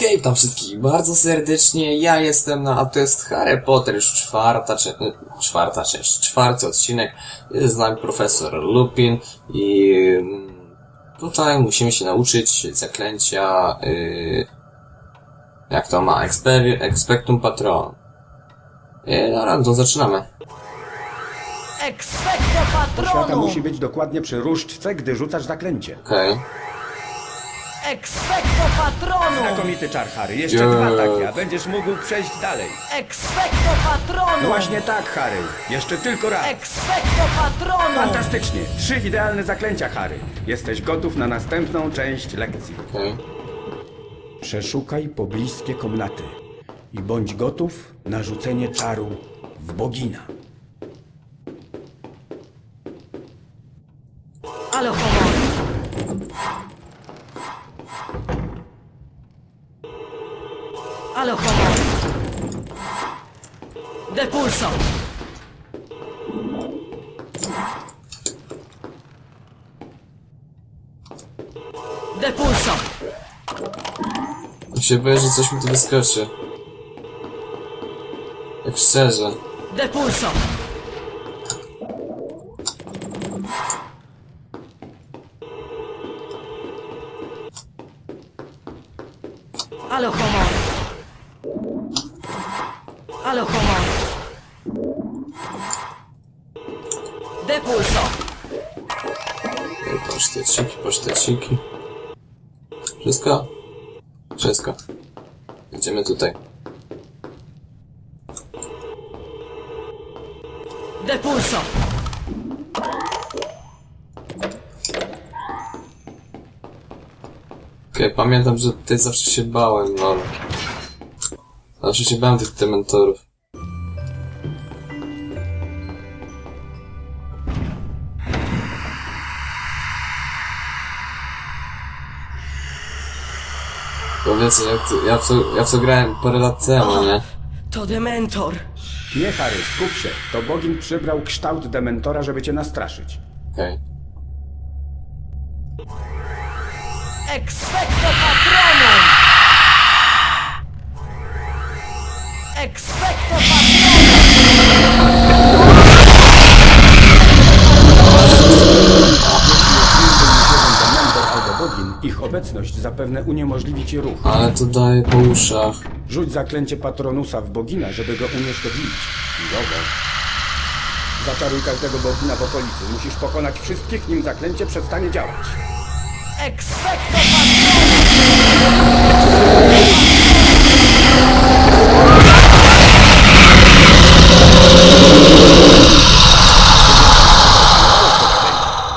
Hej tam wszystkich bardzo serdecznie, ja jestem na, a to jest Harry Potter, już czwarta, cze- y, czwarta część, czwarty odcinek, jest z nami profesor Lupin i mm, tutaj musimy się nauczyć zaklęcia, y, jak to ma, Expe- Expectum Patronum. I dobra, to zaczynamy. Expecto Oświata patronum! musi być dokładnie przy różdżce, gdy rzucasz zaklęcie. Okej. Expecto patronum! Znakomity czar, Harry. Jeszcze dwa takie, a będziesz mógł przejść dalej. Expecto patronum! Właśnie tak, Harry. Jeszcze tylko raz. Expecto patronum! Fantastycznie. Trzy idealne zaklęcia, Harry. Jesteś gotów na następną część lekcji. Okej. Przeszukaj pobliskie komnaty i bądź gotów na rzucenie czaru w bogina. Ale honor! Depulso! Depulso! Mi się boję, że coś mi tu wyskoczy. Jak szczerze. Depulso! Wszystko? Wszystko. Idziemy tutaj. Depulso! Okej, pamiętam, że tutaj zawsze się bałem, no. Zawsze się bałem tych dementorów. Wiecie, jak to, ja, w to, ja w to grałem parę lat temu, nie? To Dementor! Nie, Harry, skup się. To bogin przybrał kształt dementora, żeby cię nastraszyć. Okej. Expecto patronum! Expecto patronum! Ich obecność zapewne uniemożliwi ci ruch. Ale to daje po uszach. Rzuć zaklęcie patronusa w bogina, żeby go unieszkodliwić. Chwilowo. Zaczaruj każdego bogina w okolicy. Musisz pokonać wszystkich, nim zaklęcie przestanie działać. Expecto patronum!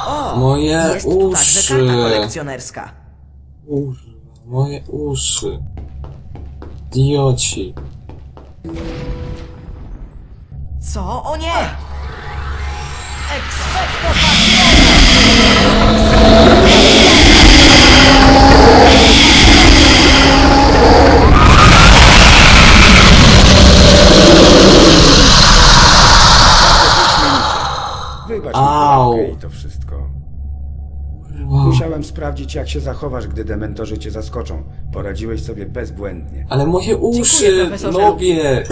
O! Moje jest tu także uszy. karta kolekcjonerska. Kurwa, moje uszy. Idioci. Co? O nie! Expecto patronum! Sprawdzić, jak się zachowasz, gdy dementorzy cię zaskoczą. Poradziłeś sobie bezbłędnie. Ale moje uszy, profesorze. nobie.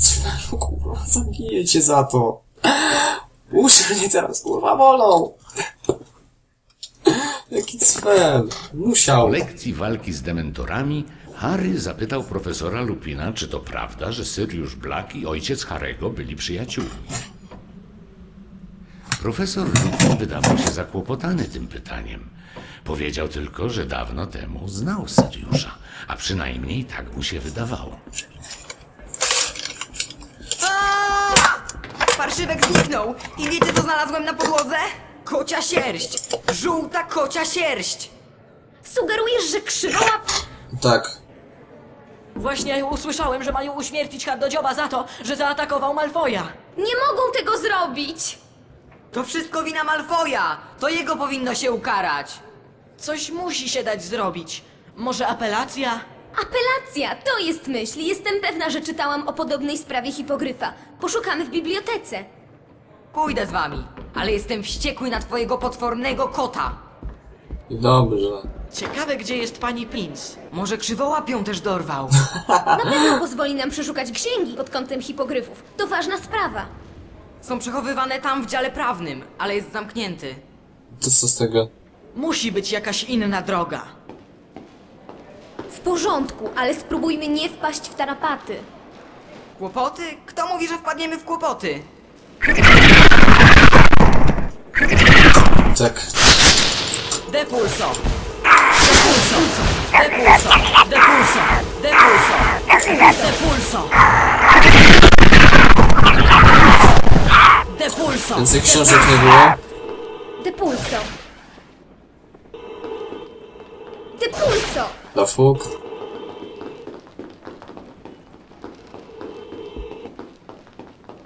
Cwelu, kurwa, zabiję cię za to. Uszy mnie teraz, kurwa, bolą. Jaki cwel. Musiał. Po lekcji walki z dementorami Harry zapytał profesora Lupina, czy to prawda, że Sirius Black i ojciec Harego byli przyjaciółmi. Profesor Lupin wydawał się zakłopotany tym pytaniem. Powiedział tylko, że dawno temu znał Siriusza, a przynajmniej tak mu się wydawało. Parszywek zniknął i wiecie co znalazłem na podłodze? Kocia sierść! Żółta kocia sierść! Sugerujesz, że krzywoła... Tak. Właśnie usłyszałem, że mają uśmiercić Haddodzioba za to, że zaatakował Malfoja. Nie mogą tego zrobić! To wszystko wina Malfoja! To jego powinno się ukarać! Coś musi się dać zrobić. Może apelacja? Apelacja, to jest myśl. Jestem pewna, że czytałam o podobnej sprawie hipogryfa. Poszukamy w bibliotece. Pójdę z wami, ale jestem wściekły na twojego potwornego kota! Dobrze. Ciekawe, gdzie jest pani Prince. Może krzywołapią też dorwał. Na pewno pozwoli nam przeszukać księgi pod kątem hipogryfów. To ważna sprawa. Są przechowywane tam w dziale prawnym, ale jest zamknięty. To co z tego? Musi być jakaś inna droga. W porządku, ale spróbujmy nie wpaść w tarapaty. Kłopoty? Kto mówi, że wpadniemy w kłopoty? Tak. Depulso! Depulso! Depulso! Depulso! Depulso! Depulso! Depulso! Więcej książek nie było? Depulso. Depulso! Da fuk.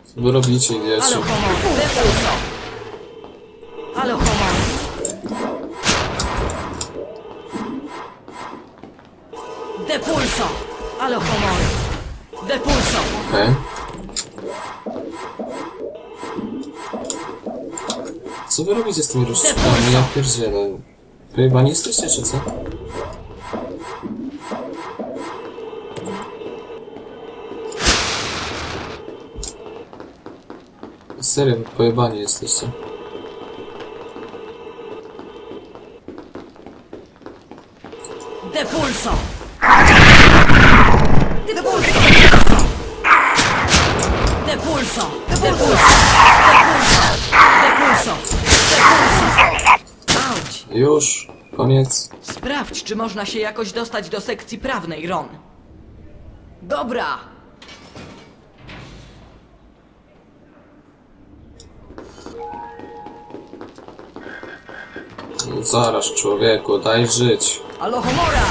Co wy robicie, homo! Homo! Depulso! Homo! Depulso! Okej. Co wy robicie z tymi różdżkami? Ja pierdzielę. Pojebani jesteście, czy co? Serio, pojebani jesteście. Depulso! Depulso! Depulso! Depulso! Depulso! Depulso! Auć! Już, koniec. Sprawdź, czy można się jakoś dostać do sekcji prawnej, Ron. Dobra! Zaraz, człowieku, daj żyć. Alohomora!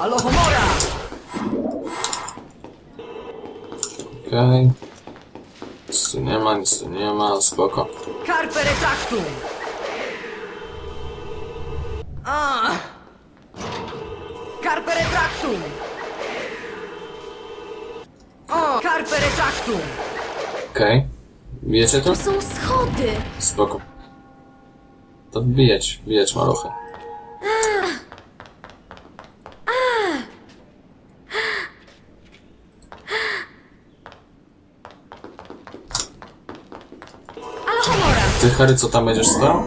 Alohomora! Okej. Nic tu nie ma, nic tu nie ma, spoko. Carpe retractum! A! Carpe retractum! O! Carpe retractum! Okej. Bijecie to? To są schody. Spoko. To wbijać, wbijać maluchy. Ty, Harry, co tam będziesz stał?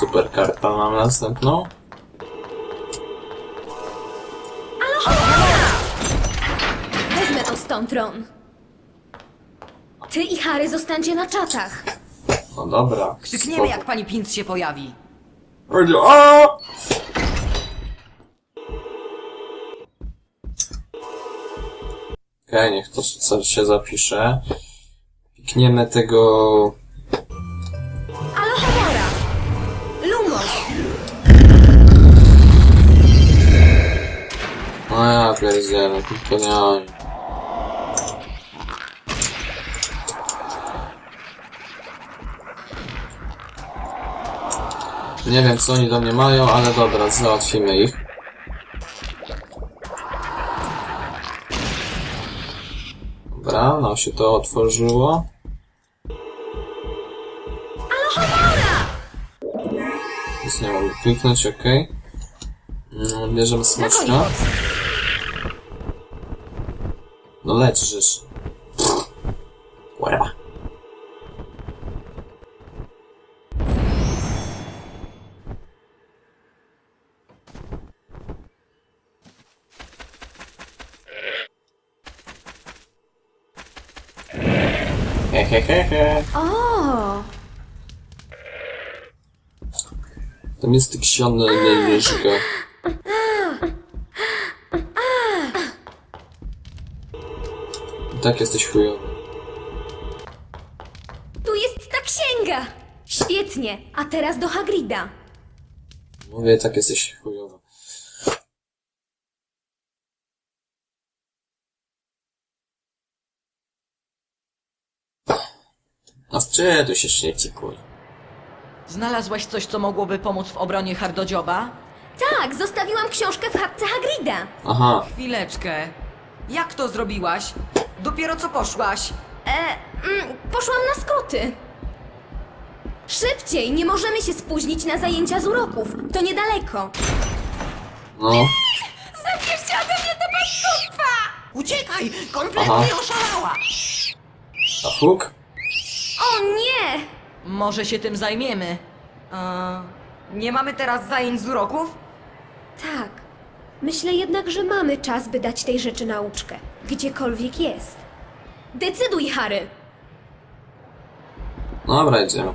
Super karta mam następną. Wezmę to stąd, Ron. Ty i Harry zostańcie na czatach. No dobra. Krzykniemy, jak pani Pinc się pojawi. Będzie- A! Okej, niech to co się zapisze. Pikniemy tego... Alohomora. Lumos. No ja pierdzielę, tylko nie wiem co oni do mnie mają, ale dobra, załatwimy ich. Dobra, nam się to otworzyło. Nic nie mogę kliknąć, ok. Bierzemy smaczka. Drakonii No leczysz. O, Tam jest książę leżyka. I tak jesteś chujowy. tu jest ta księga. Świetnie. A teraz do Hagrida. Mówię, tak jesteś chujowy. A czy tu się szybciej kuj? Znalazłaś coś, co mogłoby pomóc w obronie Hardodzioba? Tak, zostawiłam książkę w chatce Hagrida. Aha, Chwileczkę. Jak to zrobiłaś? Dopiero co poszłaś? E, mm, poszłam na skoty. Szybciej, nie możemy się spóźnić na zajęcia z uroków. To niedaleko. No, Zabierzcie ode mnie to paskudstwa! Uciekaj! Kompletnie Aha. oszalała! a fuk? O nie! Może się tym zajmiemy. A, nie mamy teraz zajęć z uroków? Tak. Myślę jednak, że mamy czas, by dać tej rzeczy nauczkę. Gdziekolwiek jest. Decyduj, Harry! No dobra, idziemy.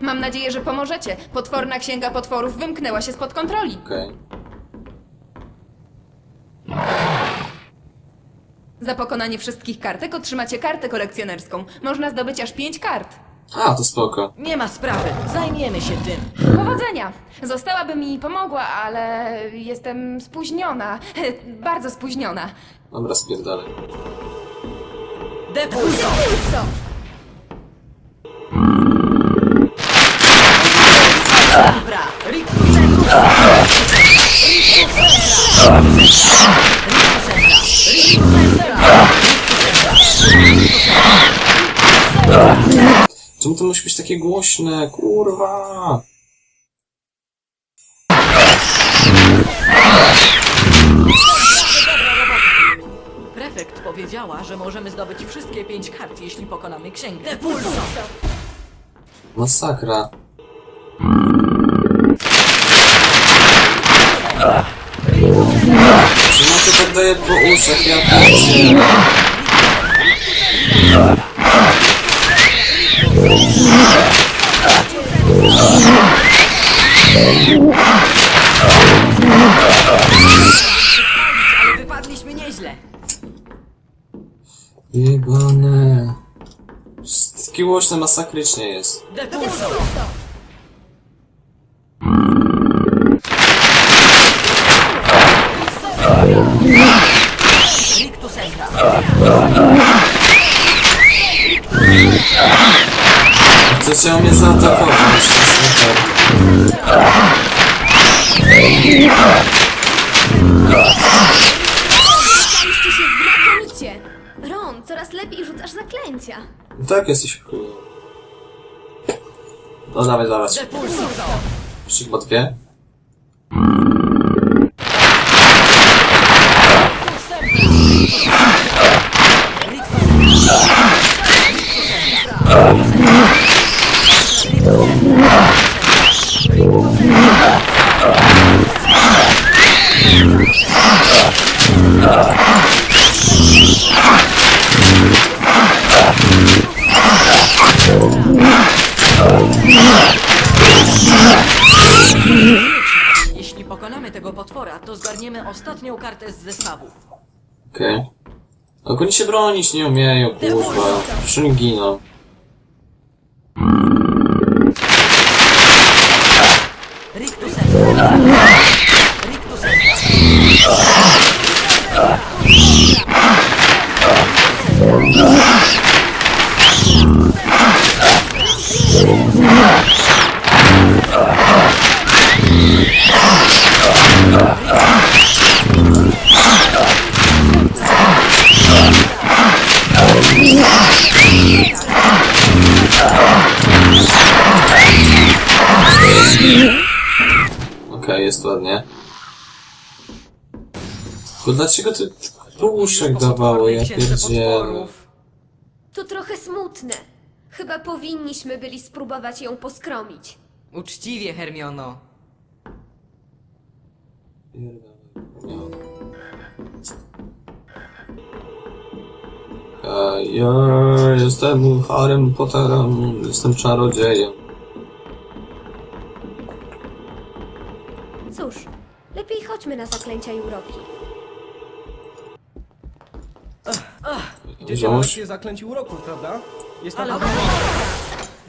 Mam nadzieję, że pomożecie. Potworna księga potworów wymknęła się spod kontroli. Okej. Za pokonanie wszystkich kartek otrzymacie kartę kolekcjonerską. Można zdobyć aż pięć kart. A, to spoko. Nie ma sprawy, zajmiemy się tym. Powodzenia! Zostałaby mi pomogła, ale jestem spóźniona. Bardzo spóźniona. Dobra, spierdalaj. Depulso! Pulso! Dobra, Czemu to musi być takie głośne? Kurwa! Prefekt powiedziała, że możemy zdobyć wszystkie pięć kart, jeśli pokonamy księgę. Depulso! Masakra. Czemu to tak daje po uszach? Ja pierdzielę. Ale wypadliśmy nieźle. Jebane. Głośne masakrycznie jest. Depulso! Chciał mnie zaatakować? Staliście się znakomicie! Ron, coraz lepiej rzucasz zaklęcia. Tak, jesteś chuj. No dawaj, dawaj. Jeszcze chyba dwie? Kartę z zestawu. Okej. Okay. Oni się bronić nie umieją, kurwa. Przecież oni giną. Rictus Centrum! Rictus Centrum! Okej, jest ładnie. To dlaczego ty puszek dawało? Ja pierdzielę. To trochę smutne. Chyba powinniśmy byli spróbować ją poskromić. Uczciwie, Hermiono. A Ja jestem Harrym Potterem, jestem czarodziejem. Cóż, lepiej chodźmy na zaklęcia i uroki. Idziecie na Wziąłeś? lekcję zaklęci uroków, prawda? Jest Ale tam...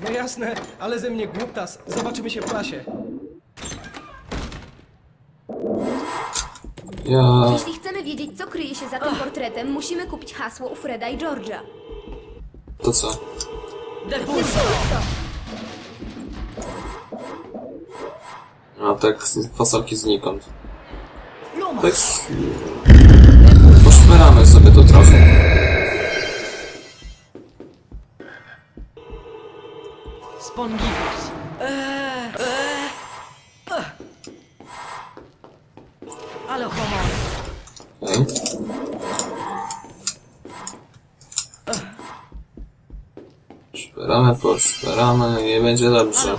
No jasne, ale ze mnie głuptas. Zobaczymy się w klasie. Ja... Jeśli kryje się za tym portretem, musimy kupić hasło u Freda i George'a. To co? Depulso! A tak z- fasolki znikąd. Tak... Posz... Poszperamy sobie tu trochę. Spongifus. Poszperamy, nie będzie dobrze.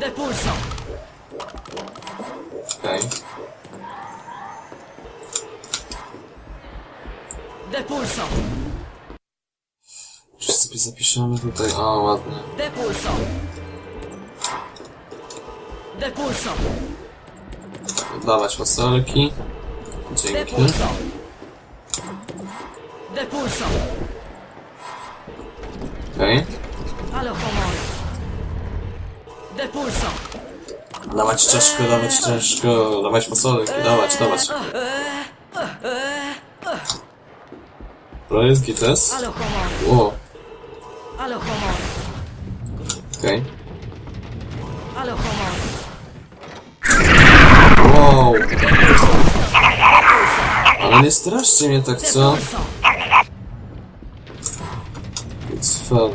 Depulso. Okej. Depulso. Czy sobie zapiszemy tutaj? O, ładnie. Depulso. Depulso. Dawać fasolki. Dzięki. Depulso. Depulso. Okej. Ale. Depulso. Dawać czaszkę, dawać czaszkę, dawać fasolki, dawać, dawać. To jest gites? Ale homo. O, Ale homo. okej. Ale. Wow. Ale nie straszcie mnie tak, co? Depulso. Cfel.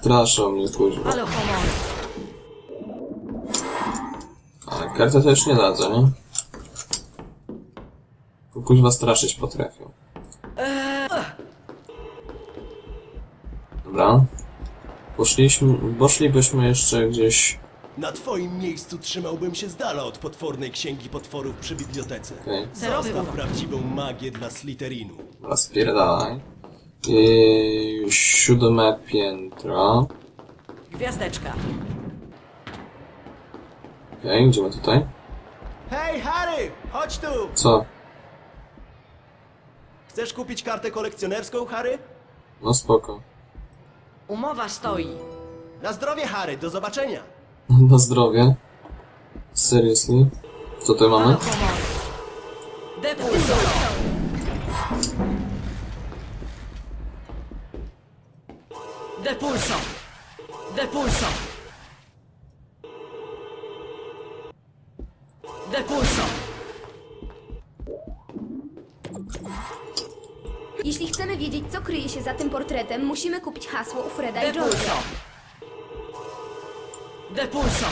Straszą mnie, kuźwa. Ale homo. Ale kartę to już nie dadzą, nie? Bo Kuźwa straszyć potrafią. Dobra. Poszliśmy, poszlibyśmy jeszcze gdzieś... Na twoim miejscu trzymałbym się z dala od potwornej księgi potworów przy bibliotece. Okej. Zerowy Zostaw urok. prawdziwą magię dla Slytherinu. Dobra, spierdalaj. I siódme piętro. Gwiazdeczka. Okej, idziemy tutaj. Hej, Harry! Chodź tu! Co? Chcesz kupić kartę kolekcjonerską, Harry? No spoko. Umowa stoi. Na zdrowie, Harry! Do zobaczenia! Na zdrowie. Seriously? Co tutaj mamy? Depulso. Depulso. Depulso. Depulso. Jeśli chcemy wiedzieć, co kryje się za tym portretem, musimy kupić hasło u Freda i George'a. Depulso. Depulso.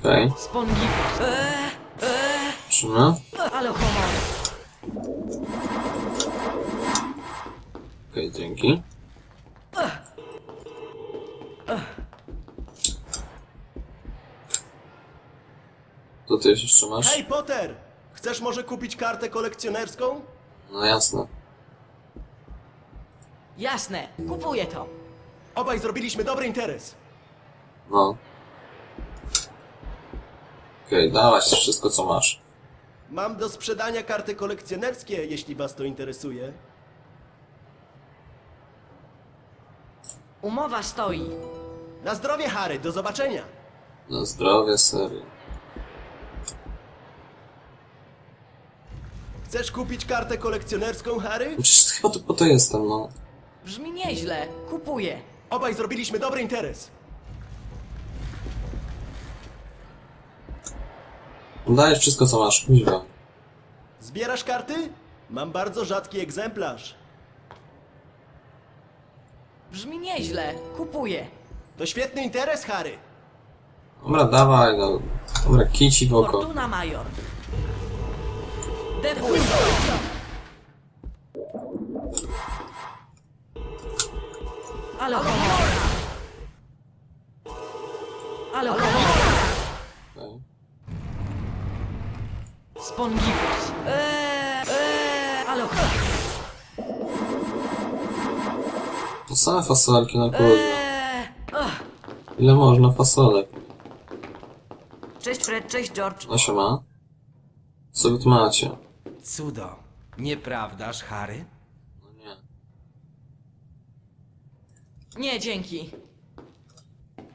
Okej, Spongifus. Eee, eee, trzymy. ale Okej, dzięki. Co ty jeszcze masz? Hej, Potter! Chcesz może kupić kartę kolekcjonerską? No jasne. Jasne, kupuję to. Obaj zrobiliśmy dobry interes. No. Okej, dawać wszystko co masz. Mam do sprzedania karty kolekcjonerskie, jeśli was to interesuje. Umowa stoi. Na zdrowie, Harry! Do zobaczenia! Na zdrowie, serio. Chcesz kupić kartę kolekcjonerską, Harry? Przecież chyba tu po to jestem, no. Brzmi nieźle, kupuję. Obaj zrobiliśmy dobry interes. Dajesz wszystko co masz, kuźwa. Zbierasz karty? Mam bardzo rzadki egzemplarz. Brzmi nieźle, kupuję. To świetny interes, Harry. Dobra, dawaj, no. Dobra, kici w oko. Fortuna Major. Depulso. Ale homo. Ale same fasolki, no kurwa. Eee. Ile można fasolek? Cześć Fred, cześć George. No się ma. Co wy tu macie? Cudo. Nieprawdaż, Harry? No nie. Nie, dzięki.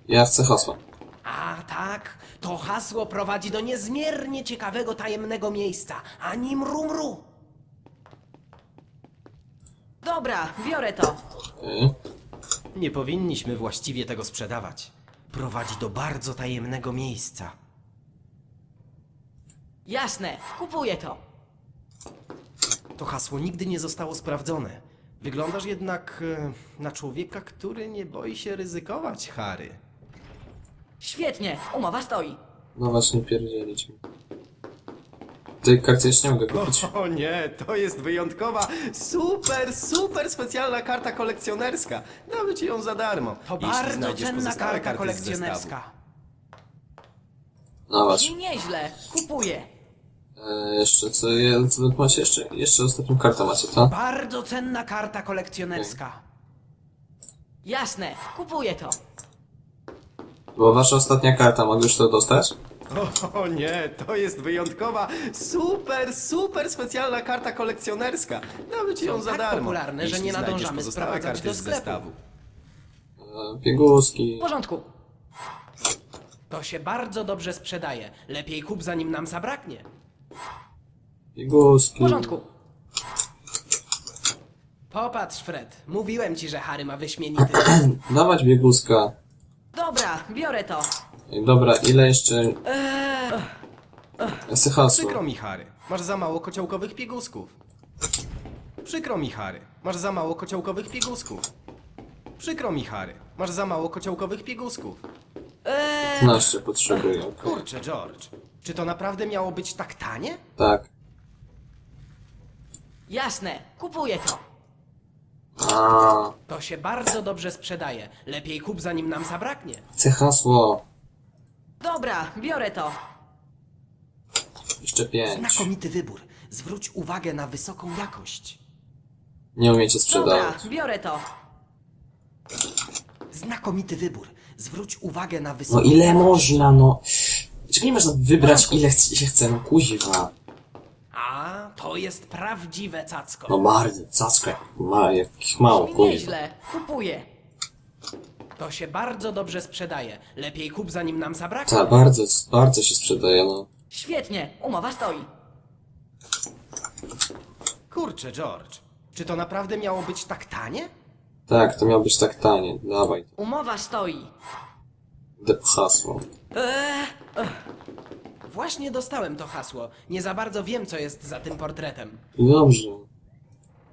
Ja chcę hasła. A tak, to hasło prowadzi do niezmiernie ciekawego, tajemnego miejsca. Ani mru mru. Dobra, biorę to. Okej. Nie powinniśmy właściwie tego sprzedawać. Prowadzi do bardzo tajemnego miejsca. Jasne, kupuję to. To hasło nigdy nie zostało sprawdzone. Wyglądasz jednak e, na człowieka, który nie boi się ryzykować, Harry. Świetnie, umowa stoi. No właśnie, pierdzielić mi. Tej karty jeszcze nie mogę kupić. O nie, to jest wyjątkowa, super, super specjalna karta kolekcjonerska. Damy ci ją za darmo. To jeśli bardzo znajdziesz cenna pozostałe karta karty z kolekcjonerska. No właśnie. I nieźle, kupuję. E, jeszcze co, je- co wy macie jeszcze? Jeszcze ostatnią kartę macie, tak? Bardzo cenna karta kolekcjonerska. Jasne, kupuję to. Była wasza ostatnia karta, mogę już to dostać? O, nie, to jest wyjątkowa, super, super specjalna karta kolekcjonerska. Ci ją za tak darmo. popularne, że jeśli nie znajdziesz nadążamy pozostałe sprowadzać karty do z sklepu. zestawu. E, pieguski. W porządku. To się bardzo dobrze sprzedaje. Lepiej kup, zanim nam zabraknie. Pieguski. W porządku. Popatrz, Fred. Mówiłem ci, że Harry ma wyśmienity. Dawać bieguska. Dobra, biorę to. Dobra, ile jeszcze... Chcę hasło. Przykro mi, Harry. Masz za mało kociołkowych piegusków. Przykro mi, Harry. Masz za mało kociołkowych piegusków. Przykro mi, Harry. Masz za mało kociołkowych piegusków. 15 potrzebuję, okej. Kurczę, George. Czy to naprawdę miało być tak tanie? Tak. Jasne, kupuję to. A, To się bardzo dobrze sprzedaje. Lepiej kup, zanim nam zabraknie. chcę hasło. Dobra, biorę to. Jeszcze 5. Znakomity wybór. Zwróć uwagę na wysoką jakość. Nie umiecie Dobra, sprzedawać. biorę to. Znakomity wybór. Zwróć uwagę na No wysoką ile można, no? Czego nie można wybrać ile chce- się chce, no kuźwa. A, to jest prawdziwe cacko. No bardzo, cackę. Ma, jakich mało, I kuźwa. nieźle, kupuję. To się bardzo dobrze sprzedaje. Lepiej kup, zanim nam zabraknie. Tak, bardzo, bardzo się sprzedaje, no. Świetnie, umowa stoi. Kurczę, George. Czy to naprawdę miało być tak tanie? Tak, to miało być tak tanie. Dawaj, Umowa stoi. idę po hasło. Eee, Właśnie dostałem to hasło. Nie za bardzo wiem, co jest za tym portretem. I dobrze.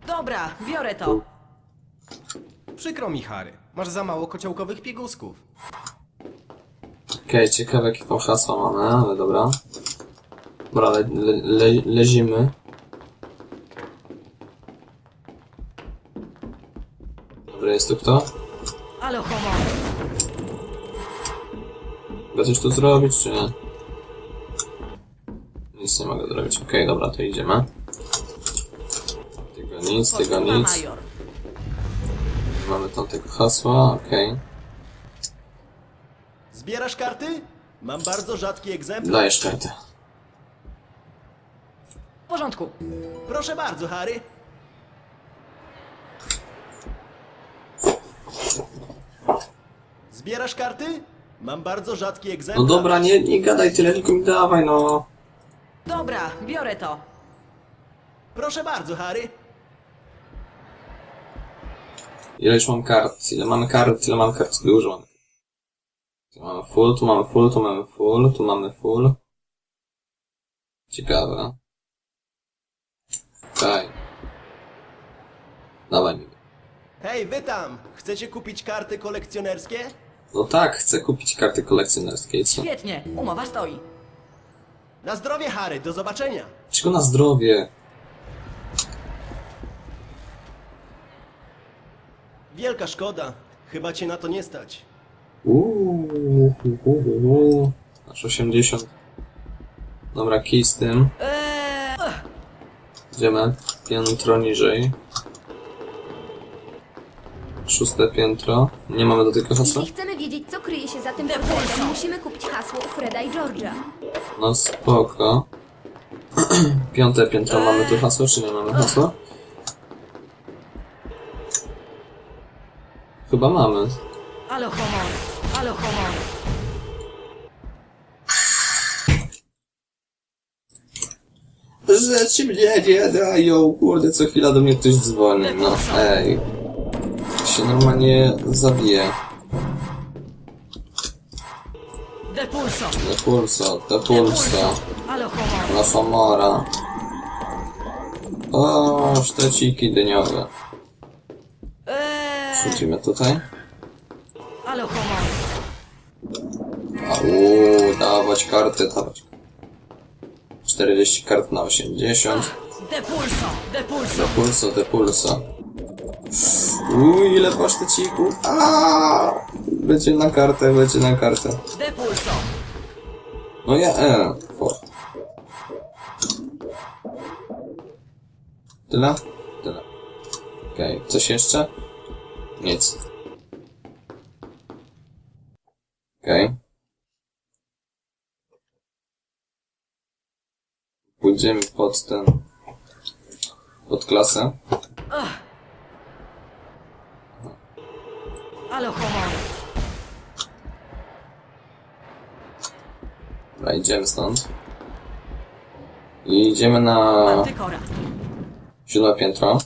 dobra, biorę to. Przykro mi, Harry. Masz za mało kociołkowych piegusków. Okej, ciekawe jakie tam hasła mamy, ale dobra. Dobra, le, le, le, lezimy. Dobra, jest tu kto? Ale homo. Mogę coś tu zrobić, czy nie? Nic nie mogę zrobić. Okej, dobra, to idziemy. Tego nic, tego nic. major. Mamy tamtego hasła, okej. Zbierasz karty? Mam bardzo rzadki egzemplarz. Dajesz kartę. W porządku. Proszę bardzo, Harry. Zbierasz karty? Mam bardzo rzadki No egzemplarz. dobra, nie, nie gadaj tyle, tylko mi dawaj, no. Dobra, biorę to. Proszę bardzo, Harry. Ile już mam kart? Ile mamy kart? Ile mamy kart? Dużo mamy. Tu mamy full, tu mamy full, tu mamy full, tu mamy full. Ciekawe. Okej. Dawaj mi. Hej, wy tam! Chcecie kupić karty kolekcjonerskie? No tak, chcę kupić karty kolekcjonerskie, co? Świetnie, umowa stoi. Na zdrowie, Harry, do zobaczenia! Czego na zdrowie? Wielka szkoda. Chyba cię na to nie stać. Uuu, hu. Aż 80. Dobra, kij z tym. Idziemy piętro niżej. Szóste piętro. Nie mamy do tego hasła? Jeśli chcemy wiedzieć, co kryje się za tym portretem, musimy kupić hasło u Freda i George'a. No spoko. Piąte piętro mamy tu hasło, czy nie mamy hasła? Chyba mamy. ale homo. Ale homo. Rzeczy mnie nie dają, kurde, co chwila do mnie ktoś dzwoni, no ej. Się normalnie zabije. Depulso. Depulso, depulso. Ale homo. Lofomora. O, szteciki dyniowe. Wchodzimy tutaj. ale uuu, dawać karty, dawać. 40 kart na 80. Depulso, depulso. Depulso, depulso. Uuu, ile pasztecików. Aaaa! Będzie na kartę, będzie na kartę. Depulso. No ja, e, o. Tyle? Tyle. Okej, coś jeszcze? Nic. Okej. Pójdziemy pod ten... pod klasę. Ale homo. Dobra, idziemy stąd. I idziemy na Antykora. siódme piętro.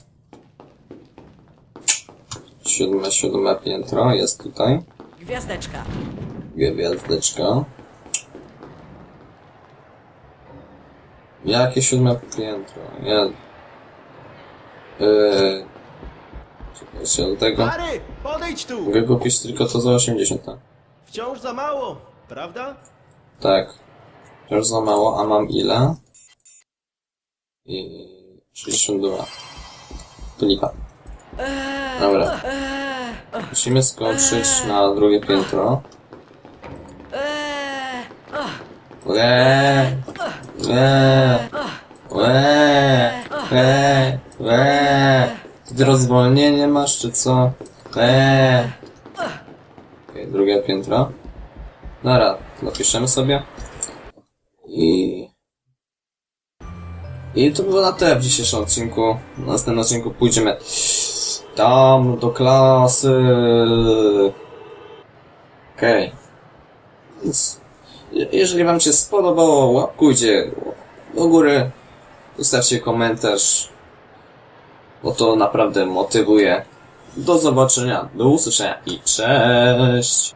Siódme, siódme piętro jest tutaj. Gwiazdeczka. Gwiazdeczka. Jakie siódme piętro? Ja... Yy... Czekaj, jeszcze do tego. Harry, podejdź tu! Mogę kupić tylko to za 80, tak? Wciąż za mało, prawda? Tak. Już za mało, a mam ile? I... 62. To lipa. Dobra. Musimy skoczyć na drugie piętro. Eee, Łe, łe, łe, łe, łe. Ty rozwolnienie masz, czy co? Łe. Okej, drugie piętro. Dobra, napiszemy sobie. I... I to było na tyle w dzisiejszym odcinku. W następnym odcinku pójdziemy tam do klasy. Okej. Więc je- jeżeli wam się spodobało, łapkujcie do góry, zostawcie komentarz, bo to naprawdę motywuje. Do zobaczenia, do usłyszenia i cześć!